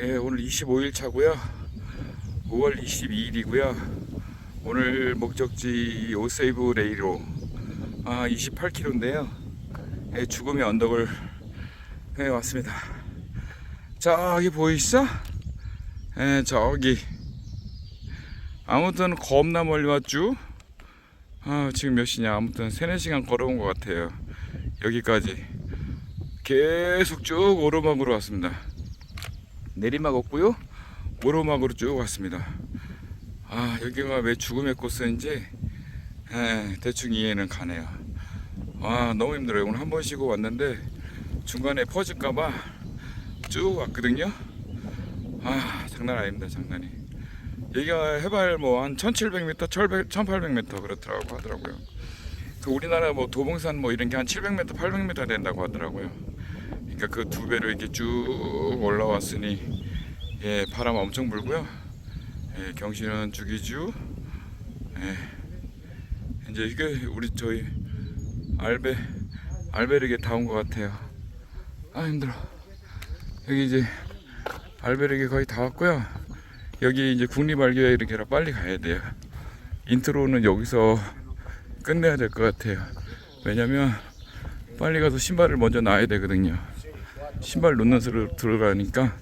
예, 오늘 25일 차고요. 5월 22일이고요. 오늘 목적지 오세이브 레이로 아, 28km인데요. 예, 죽음의 언덕을 해 왔습니다. 저기 보이시죠? 예, 저기 아무튼 겁나 멀리 왔죠? 아, 지금 몇 시냐? 아무튼 3, 4시간 걸어온 것 같아요. 여기까지 계속 쭉 오르막으로 왔습니다. 내리막 없고요. 오르막으로 쭉 왔습니다. 아, 여기가 왜 죽음의 코스인지 에, 대충 이해는 가네요. 아, 너무 힘들어요. 오늘 한 번 쉬고 왔는데 중간에 퍼질까봐 쭉 왔거든요. 아, 장난 아닙니다. 장난이. 여기가 해발 뭐 한 1700m, 1800, 1800m 그렇더라고 하더라고요. 그 우리나라 뭐 도봉산 뭐 이런 게 한 700m, 800m 된다고 하더라고요. 그러니까 그 두 배로 이렇게 쭉 올라왔으니 예, 바람 엄청 불고요. 예, 경신은 죽이주. 예. 이제 이게 우리 저희 알베 알베르게 다 온 것 같아요. 아 힘들어. 여기 이제 알베르게 거의 다 왔고요. 여기 이제 국립알교회 이렇게라 빨리 가야 돼요. 인트로는 여기서 끝내야 될 것 같아요. 왜냐면 빨리 가서 신발을 먼저 놔야 되거든요. 신발 놓는 수를 들어가니까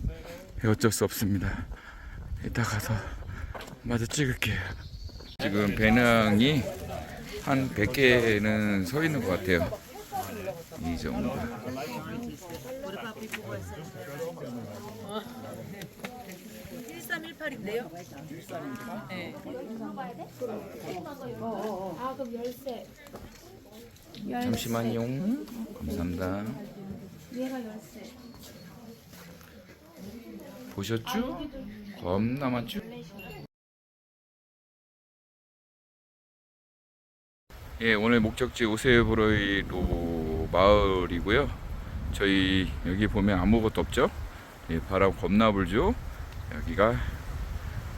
어쩔 수 없습니다. 이따 가서 마저 찍을게요. 지금 배낭이 한 100개는 서 있는 것 같아요. 이 정도. 1318인데요? 네. 아 그럼 열쇠 잠시만요. 감사합니다. 얘가 열쇠 보셨죠? 겁나 많죠? 예, 오늘 목적지 오세브로이로 마을이고요. 저희 여기 보면 아무것도 없죠? 예, 바람 겁나 불죠? 여기가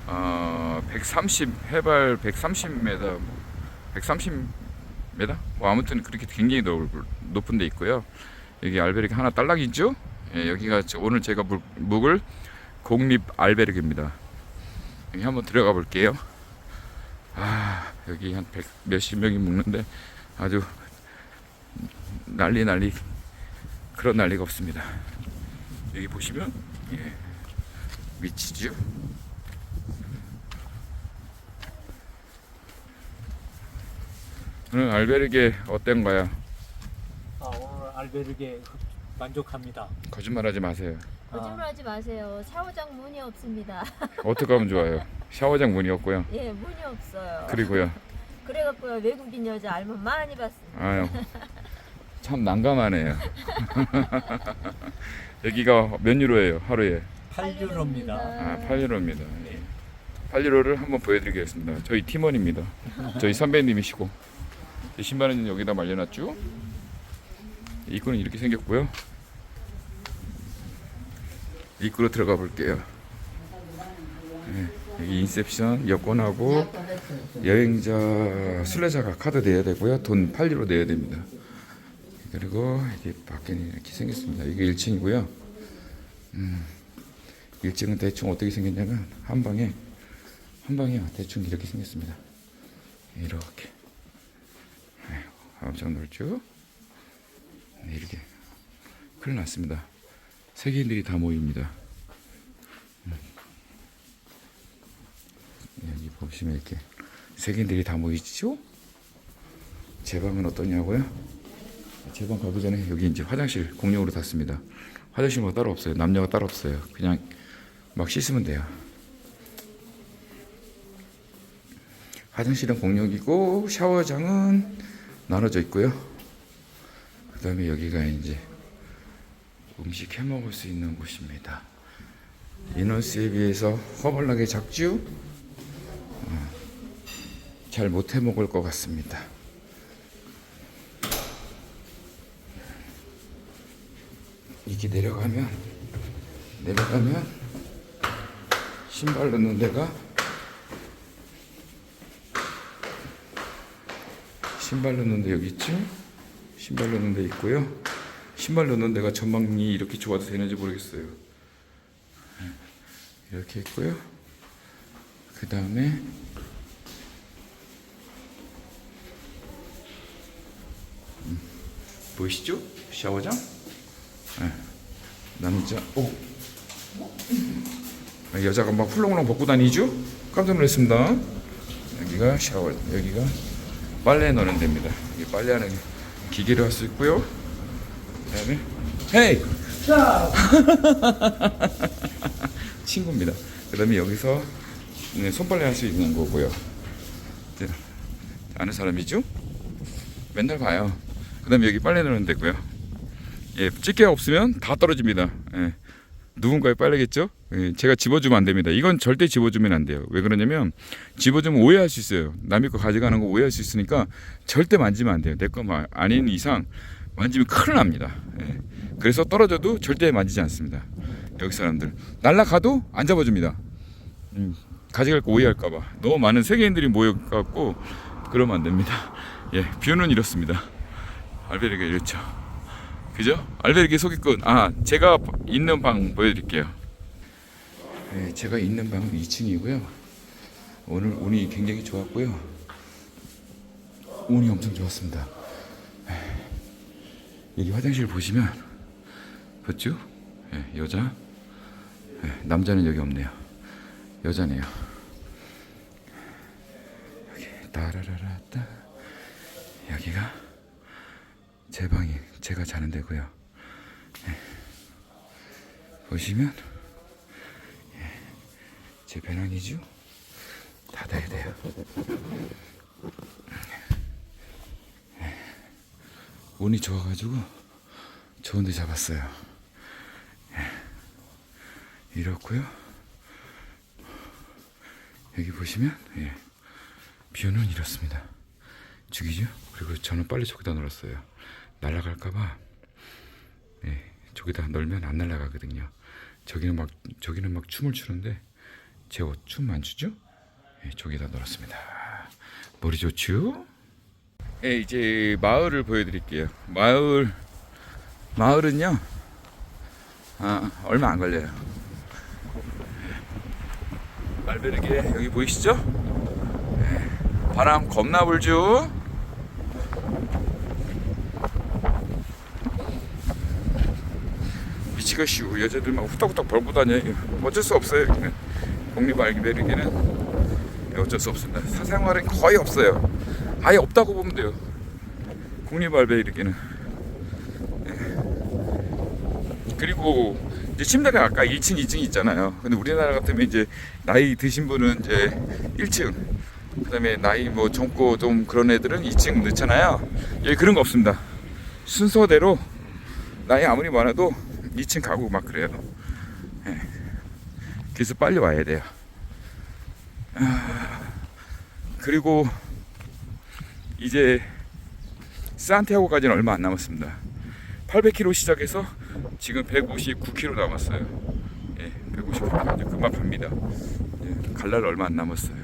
어, 130 해발 130m, 130m? 뭐 아무튼 그렇게 굉장히 높- 높은 데 있고요. 여기 알베르기 하나 딸락 있죠? 예, 여기가 저- 오늘 제가 묵, 묵을 공립 알베르기입니다. 여기 한번 들어가 볼게요. 아, 여기 한 백 몇십 명이 묵는데 아주 난리 난리 그런 난리가 없습니다. 여기 보시면 예, 위치죠. 오늘 알베르게 어떤가요? 아, 오늘 알베르게 만족합니다. 거짓말하지 마세요. 거짓말하지 마세요. 샤워장 문이 없습니다. 어떻게 하면 좋아요? 샤워장 문이 없고요. 예, 문이 없어요. 그리고요. 그래갖고요 외국인 여자 알면 많이 봤습니다. 아유, 참 난감하네요. 여기가 몇 유로예요, 하루에? 8유로입니다. 아, 8유로입니다. 8유로를 한번 보여드리겠습니다. 저희 팀원입니다. 저희 선배님이시고. 이 신발은 여기다 말려놨죠? 입구는 이렇게 생겼고요. 입구로 들어가 볼게요. 네, 여기 인셉션 여권하고 여행자 순례자가 카드 내야 되고요. 돈 8유로 내야 됩니다. 그리고 이게 밖에는 이렇게 생겼습니다. 이게 1층이고요. 1층은 대충 어떻게 생겼냐면 한 방에 한 방에 대충 이렇게 생겼습니다. 이렇게 아이고, 엄청 넓죠? 네, 이렇게 큰일 났습니다. 세계인들이 다 모입니다. 음. 여기 보시면 이렇게 세계인들이 다 모이죠? 제 방은 어떠냐고요? 제 방 가기 전에 여기 이제 화장실 공용으로 닫습니다. 화장실 뭐 따로 없어요. 남녀가 따로 없어요. 그냥 막 씻으면 돼요. 화장실은 공용이고 샤워장은 나눠져 있고요. 그 다음에 여기가 이제 음식 해 먹을 수 있는 곳입니다. 인원수에 비해서 허벌나게 작죠? 어, 잘못 해 먹을 것 같습니다. 이게 내려가면 내려가면 신발 넣는 데가 신발 넣는 데 여기 있죠? 신발 넣는 데 있고요. 신발 넣는 데가 전망이 이렇게 좋아도 되는지 모르겠어요. 이렇게 있고요. 그 다음에 음, 보이시죠? 샤워장? 네. 남자, 오, 아, 여자가 막 훌렁훌렁 벗고 다니죠? 깜짝 놀랐습니다. 여기가 샤워, 여기가 빨래 넣는 데입니다. 빨래하는 기계를 할수 있고요. 그다음에 헤이 친구입니다. 그다음에 여기서 네, 손빨래 할 수 있는 거고요. 아는 사람이죠? 맨날 봐요. 그다음에 여기 빨래 넣는 데고요. 예, 집게가 없으면 다 떨어집니다. 예. 누군가의 빨래겠죠? 예, 제가 집어주면 안 됩니다. 이건 절대 집어주면 안 돼요. 왜 그러냐면 집어주면 오해할 수 있어요. 남의 거 가져가는 거 오해할 수 있으니까 절대 만지면 안 돼요. 내 거 아닌 이상 만지면 큰일 납니다. 예. 그래서 떨어져도 절대 만지지 않습니다. 여기 사람들 날라가도 안 잡아줍니다. 음, 가져갈 거 오해할까봐 너무 많은 세계인들이 모여갖고 그러면 안 됩니다. 예, 뷰는 이렇습니다. 알베르게 이렇죠. 그죠? 알베르게 소개꾼. 아, 제가 있는 방 보여드릴게요. 네, 제가 있는 방은 2층이고요. 오늘 운이 굉장히 좋았고요. 운이 엄청 좋았습니다. 에, 여기 화장실 보시면 봤죠? 예, 여자. 예, 남자는 여기 없네요. 여자네요. 여기 따라라라따. 여기가 제 방이 제가 자는 데고요. 예. 보시면 예. 제 배낭이죠. 닫아야 돼요. 예. 운이 좋아가지고 좋은 데 잡았어요. 예. 이렇고요. 여기 보시면 예. 뷰는 이렇습니다. 죽이죠? 그리고 저는 빨리 저기다 놀았어요. 날아갈까봐 예, 저기다 널면 안 날아가거든요. 저기는 막 저기는 막 춤을 추는데 제춤안 추죠? 예, 저기다 놀았습니다. 머리 좋죠? 예, 이제 마을을 보여드릴게요. 마을 마을은요, 아 얼마 안 걸려요. 말베르게 여기 보이시죠? 예, 바람 겁나 불죠? 미치겠슈 여자들 막 후딱후딱 벌고 다녀요 어쩔 수 없어요 여기는 독립 알기 베르기는 어쩔 수 없습니다 사생활은 거의 없어요 아예 없다고 보면 돼요 국립 알베르기는 예. 그리고 이제 침대가 아까 1층, 2층 있잖아요 근데 우리나라 같으면 이제 나이 드신 분은 이제 1층 그다음에 나이 뭐 젊고 좀 그런 애들은 2층 넣잖아요 여기 그런 거 없습니다 순서대로 나이 아무리 많아도 2층 가고 막 그래요. 예. 그래서 빨리 와야 돼요. 아, 그리고 이제 산티아고까지는 얼마 안 남았습니다. 800km 시작해서 지금 159km 남았어요. 예, 159km 금방 갑니다. 예, 갈 날 얼마 안 남았어요.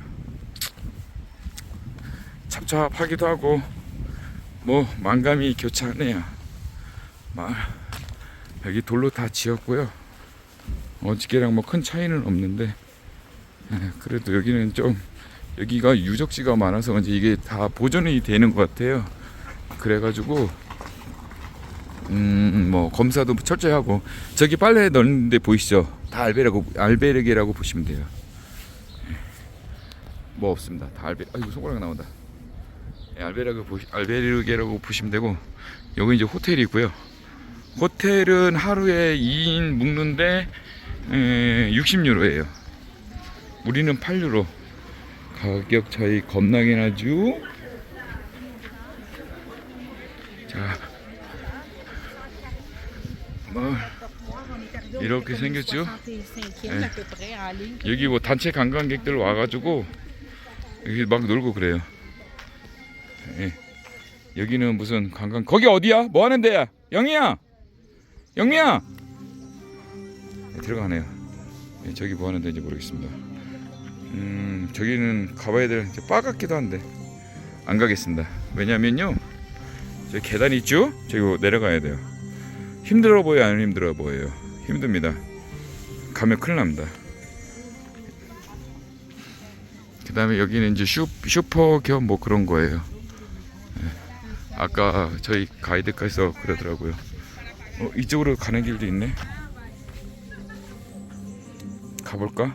찹찹하기도 하고 뭐 만감이 교차하네요. 막 여기 돌로 다 지었고요. 어저께랑 뭐 큰 차이는 없는데 예, 그래도 여기는 좀 여기가 유적지가 많아서 그런지 이게 다 보존이 되는 것 같아요. 그래가지고 음 뭐 검사도 철저히 하고 저기 빨래 넣는데 보이시죠? 다 알베르고 알베르게라고 보시면 돼요. 예. 뭐 없습니다. 다 알베. 아이고 손가락 나온다. 예, 알베르게 보시 알베르게라고 보시면 되고 여기 이제 호텔이고요. 호텔은 하루에 2인 묵는데 60유로예요. 우리는 8유로. 가격 차이 겁나게 나죠? 자, 뭐 이렇게 생겼죠? 네. 여기 뭐 단체 관광객들 와가지고 여기 막 놀고 그래요. 예. 여기는 무슨 관광 거기 어디야? 뭐 하는 데야? 영희야. 영미야 네, 들어가네요 네, 저기 뭐 하는 데인지 모르겠습니다 음 저기는 가봐야 될 바 같기도 한데 안 가겠습니다 왜냐면요 저기 계단 있죠 저기 내려가야 돼요 힘들어 보여 안 힘들어 보여요 힘듭니다 가면 큰일 납니다 그 다음에 여기는 이제 슈, 슈퍼 겸 뭐 그런 거예요. 예. 아까 저희 가이드께서 그러더라고요. 어, 이쪽으로 가는 길도 있네. 가볼까?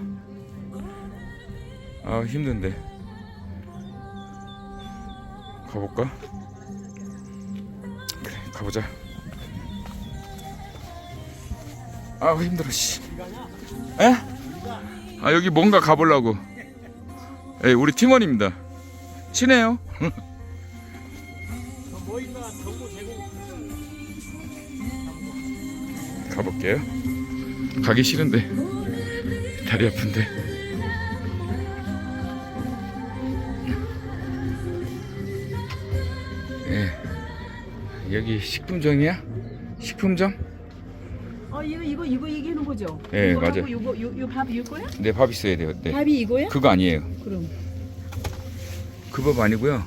아 힘든데. 가볼까? 그래 가보자. 아 힘들어 씨. 에? 아 여기 뭔가 가보려고. 예, 우리 팀원입니다. 친해요. 가볼게요. 가기 싫은데 다리 아픈데. 여기 식품점이야? 식품점? 어 이거 이거 이거 얘기하는 거죠? 예, 이거하고 맞아요. 이거 요, 요밥 이거 거야? 네, 밥 있어야 돼요. 네. 밥이 이거야? 그거 아니에요. 그럼 그 밥 아니고요.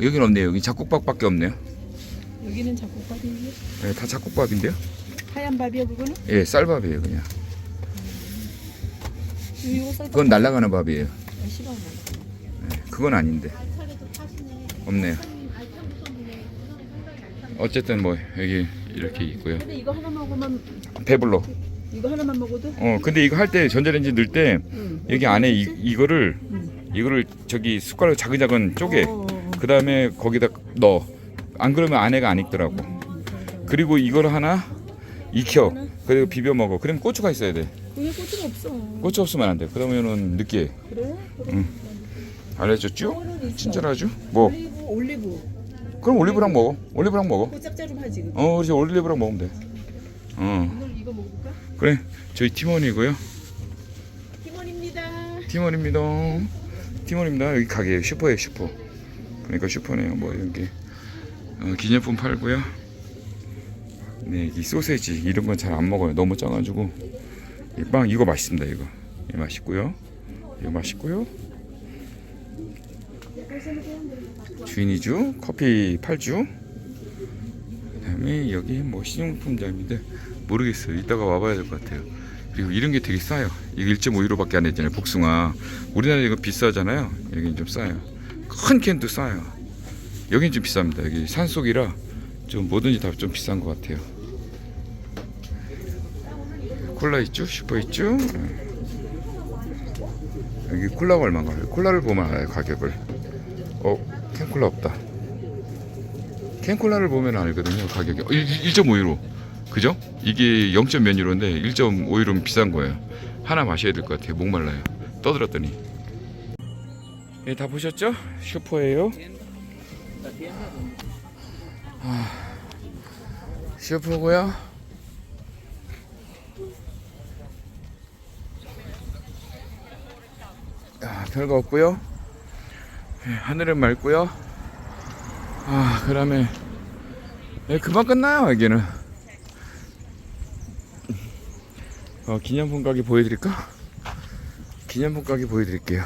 여기는 없네요. 여기 잡곡밥밖에 없네요. 여기는 잡곡밥이에요? 네, 다 잡곡밥인데요. 하얀 밥이야 그거는? 예, 쌀밥이에요, 그냥. 이거 쌀밥 그건 날아가는 밥이에요. 싫어 네, 그건 아닌데. 없네요. 어쨌든 뭐 여기 이렇게 있고요. 근데 이거 하나 먹으면 배불러. 이거 하나만 먹어도? 어, 근데 이거 할 때 전자레인지 넣을 때 응. 여기 안에 이, 이거를 응. 이거를 저기 숟가락 작은작은 쪼개. 어, 어, 어. 그 다음에 거기다 넣어. 안 그러면 안에가 안 익더라고. 그리고 이거를 하나 익혀. 그리고 비벼 먹어. 그럼 고추가 있어야 돼. 그게 고추가 없어 고추 없으면 안 돼. 그러면은 느끼해. 그래? 알려줬죠? 저거는 있어. 친절하죠? 뭐? 올리브 올리브 그럼 올리브랑 먹어. 올리브랑 먹어. 짭짤하지 그거 어, 그렇지. 올리브랑 먹으면 돼. 어, 오늘 이거 먹을까? 그래. 저희 팀원이고요. 팀원입니다 팀원입니다. 팀원입니다. 여기 가게예요. 슈퍼예요, 슈퍼. 그러니까 슈퍼네요. 뭐게 어, 기념품 팔고요. 네, 이 소세지 이런 건 잘 안 먹어요. 너무 짜가지고 이 빵 이거 맛있습니다. 이거 이 맛있고요. 이거 맛있고요. 주인이주 커피 팔주. 그다음에 여기 뭐 신용품점인데 모르겠어요. 이따가 와봐야 될 것 같아요. 그리고 이런 게 되게 싸요. 이거 1.5유로밖에 안 했잖아요. 복숭아. 우리나라 이거 비싸잖아요. 여긴 좀 싸요. 큰 캔도 싸요. 여긴 좀 비쌉니다. 여기 산속이라 좀 뭐든지 다 좀 비싼 것 같아요. 콜라 있죠? 슈퍼 있죠? 네. 여기 콜라가 얼마인가요? 콜라를 보면 알아요 가격을. 어, 캔콜라 없다. 캔콜라를 보면 알거든요 가격이. 1.5유로. 그죠? 이게 0. 몇 유로인데 1.5유로면 비싼 거예요. 하나 마셔야 될 것 같아요. 목말라요. 떠들었더니. 예, 다 보셨죠? 슈퍼예요. 아, 슈퍼고요. 아, 별거 없고요. 예, 하늘은 맑고요. 아, 그다음에 예, 금방 끝나요 여기는. 어, 기념품 가게 보여드릴까? 기념품 가게 보여드릴게요.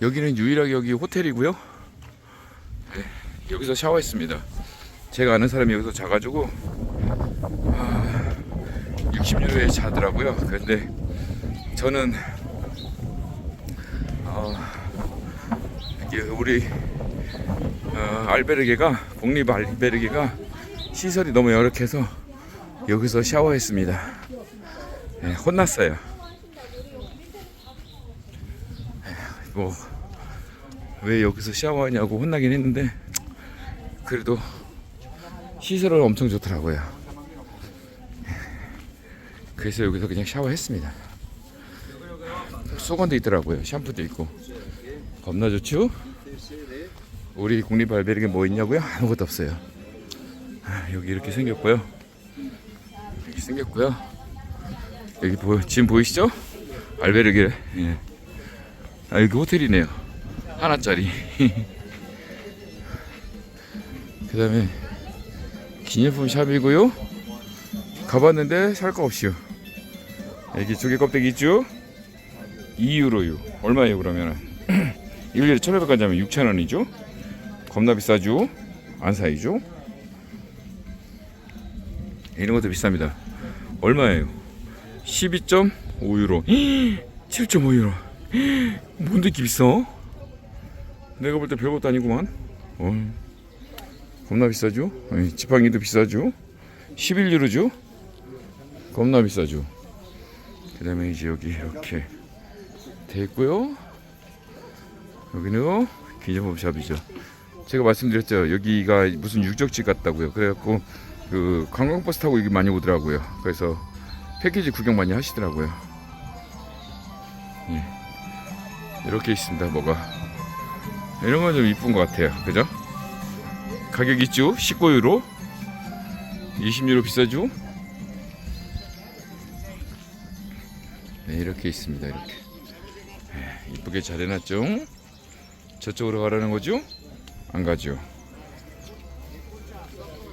여기는 유일하게 여기 호텔이고요. 네, 여기서 샤워했습니다. 제가 아는 사람이 여기서 자가지고 아, 60유로에 자더라고요. 그런데 저는 어, 우리 어, 알베르게가 국립 알베르게가 시설이 너무 열악해서 여기서 샤워했습니다. 네, 혼났어요. 뭐 왜 여기서 샤워하냐고 혼나긴 했는데 그래도 시설은 엄청 좋더라고요. 그래서 여기서 그냥 샤워했습니다. 수건도 있더라고요. 샴푸도 있고 겁나 좋죠? 우리 국립 알베르게 뭐 있냐고요? 아무것도 없어요. 아, 여기 이렇게 생겼고요. 이렇게 생겼고요. 여기 보 지금 보이시죠? 알베르게. 예. 아 여기 호텔이네요. 하나짜리. 그 다음에 기념품 샵이고요. 가봤는데 살 거 없이요. 여기 조개 껍데기 있죠? 2유로요. 얼마예요 그러면은? 일일이 1,500까지 하면 6,000원이죠? 겁나 비싸죠? 안 사이죠? 이런 것도 비쌉니다. 얼마예요? 12.5유로. 7.5유로. 뭔데 이렇게 비싸? 내가 볼 때 별것도 아니구만. 어. 겁나 비싸죠? 예, 지팡이도 비싸죠? 11유로죠? 겁나 비싸죠? 그 다음에 이제 여기 이렇게 돼 있고요. 여기는 기념품샵이죠. 제가 말씀드렸죠. 여기가 무슨 유적지 같다고요. 그래갖고 그 관광버스 타고 여기 많이 오더라고요. 그래서 패키지 구경 많이 하시더라고요. 예. 이렇게 있습니다. 뭐가 이런 건 좀 이쁜 것 같아요. 그죠? 가격 있죠? 19유로 20유로 비싸죠? 네, 이렇게 있습니다. 이렇게 예, 이쁘게 잘 해놨죠? 저쪽으로 가라는 거죠? 안 가죠.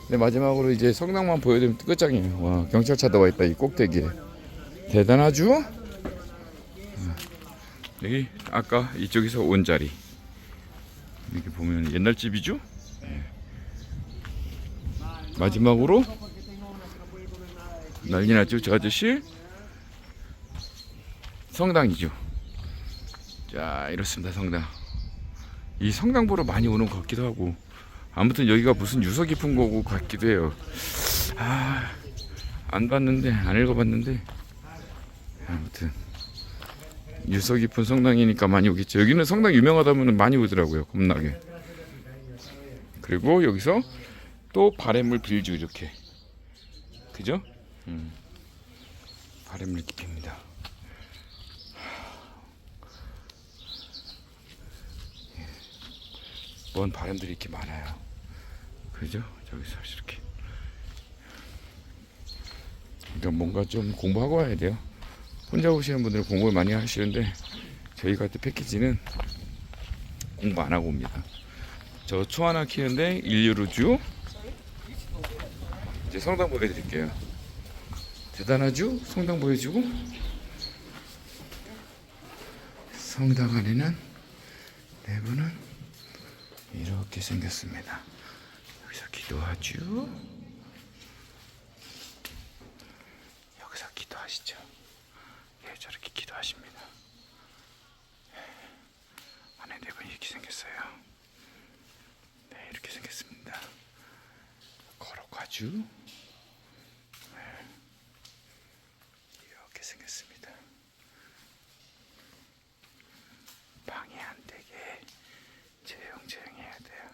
네 마지막으로 이제 성당만 보여드리면 끝장이에요. 와 경찰차도 와 있다 이 꼭대기에 대단하죠? 어, 여기 아까 이쪽에서 온 자리 이렇게 보면 옛날 집이죠? 예. 마지막으로 난리 났죠 저 아저씨 성당이죠. 자 이렇습니다 성당. 이 성당 보러 많이 오는 것 같기도 하고 아무튼 여기가 무슨 유서 깊은 거고 같기도 해요. 아, 안 봤는데 안 읽어봤는데 아무튼 유서 깊은 성당이니까 많이 오겠죠. 여기는 성당 유명하다면 많이 오더라고요. 겁나게. 그리고 여기서 또 바램을 빌죠 이렇게. 그죠? 음. 바램을 빕니다. 뭔 바람들이 이렇게 많아요. 그죠? 저기서 이렇게. 그러니까 뭔가 좀 공부하고 와야 돼요. 혼자 오시는 분들은 공부를 많이 하시는데 저희 같은 패키지는 공부 안 하고 옵니다. 저 초 하나 키우는데 1유로주. 이제 성당 보여드릴게요. 대단하죠? 성당 보여주고 성당 안에는 내부는 이렇게 생겼습니다. 여기서 기도하죠. 여기서 기도하시죠. 예, 저렇게 기도하십니다. 안에 내분이 이렇게 생겼어요. 네, 이렇게 생겼습니다. 걸어가죠. 네. 이렇게 생겼습니다. 방해 안 되게 조용조용 해야 돼요.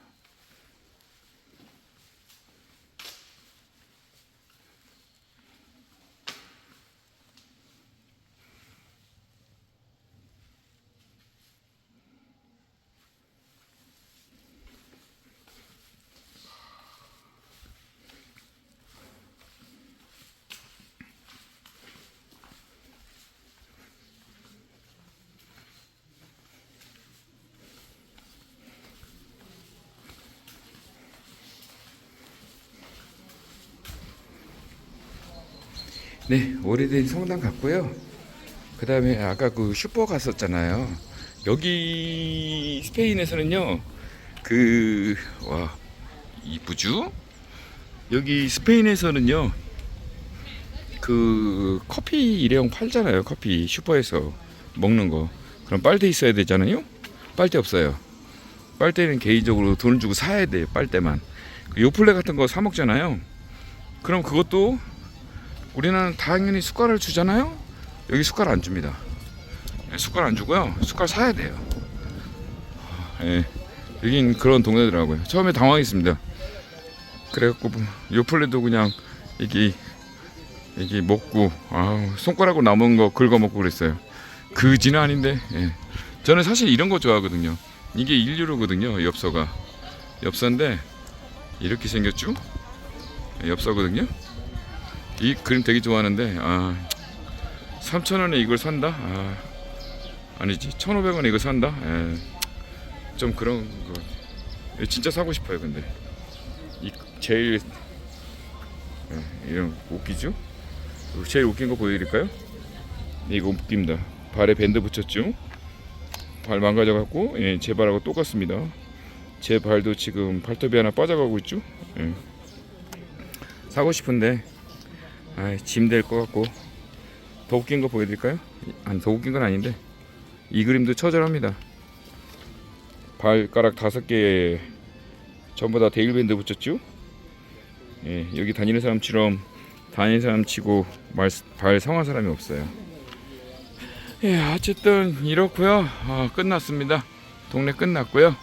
네, 오래된 성당 같고요. 그 다음에 아까 그 슈퍼 갔었잖아요. 여기 스페인에서는요, 그, 와, 이쁘죠? 여기 스페인에서는요, 그 커피 일회용 팔잖아요. 커피 슈퍼에서 먹는 거. 그럼 빨대 있어야 되잖아요. 빨대 없어요. 빨대는 개인적으로 돈을 주고 사야 돼요. 빨대만. 그 요플레 같은 거 사 먹잖아요. 그럼 그것도 우리는 당연히 숟갈을 주잖아요. 여기 숟갈 안 줍니다. 예, 숟갈 안 주고요. 숟갈 사야 돼요. 예, 여긴 그런 동네더라고요. 처음에 당황했습니다. 그래갖고 뭐 요플레도 그냥 이게 이게 먹고 아 손가락으로 남은 거 긁어 먹고 그랬어요. 그지는 아닌데. 예. 저는 사실 이런 거 좋아하거든요. 이게 1유로거든요. 엽서가 엽서인데 이렇게 생겼죠? 예, 엽서거든요. 이 그림 되게 좋아하는데 아 3,000원에 이걸 산다? 아 아니지 1,500원에 이거 산다? 예. 좀 그런 거 예, 진짜 사고 싶어요 근데 이 제일 예, 이런 웃기죠? 제일 웃긴 거 보여드릴까요? 이거 웃깁니다 발에 밴드 붙였죠? 발 망가져갖고 예, 제 발하고 똑같습니다 제 발도 지금 발톱이 하나 빠져가고 있죠? 예. 사고 싶은데 아, 짐될 것 같고 더 웃긴 거 보여드릴까요? 아니 더 웃긴 건 아닌데 이 그림도 처절합니다. 발가락 다섯 개에 전부 다 데일밴드 붙였죠? 예, 여기 다니는 사람처럼 다니는 사람 치고 말, 발 성한 사람이 없어요. 예, 어쨌든 이렇고요. 아, 끝났습니다. 동네 끝났고요.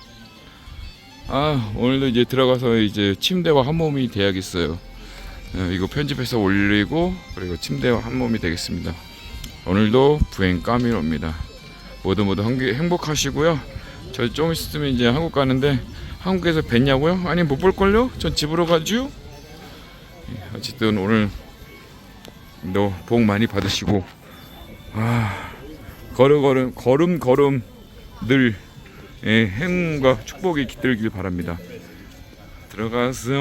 아, 오늘도 이제 들어가서 이제 침대와 한 몸이 돼야겠어요. 예, 이거 편집해서 올리고 그리고 침대와 한 몸이 되겠습니다. 오늘도 부행 까미로입니다. 모두 모두 행복하시고요. 저 좀 있으면 이제 한국 가는데 한국에서 뵀냐고요? 아니 못 볼걸요? 전 집으로 가죠. 예, 어쨌든 오늘 너복 많이 받으시고 아 걸음 걸음 걸음 걸음 늘 예, 행운과 축복이 깃들길 바랍니다. 들어가세요.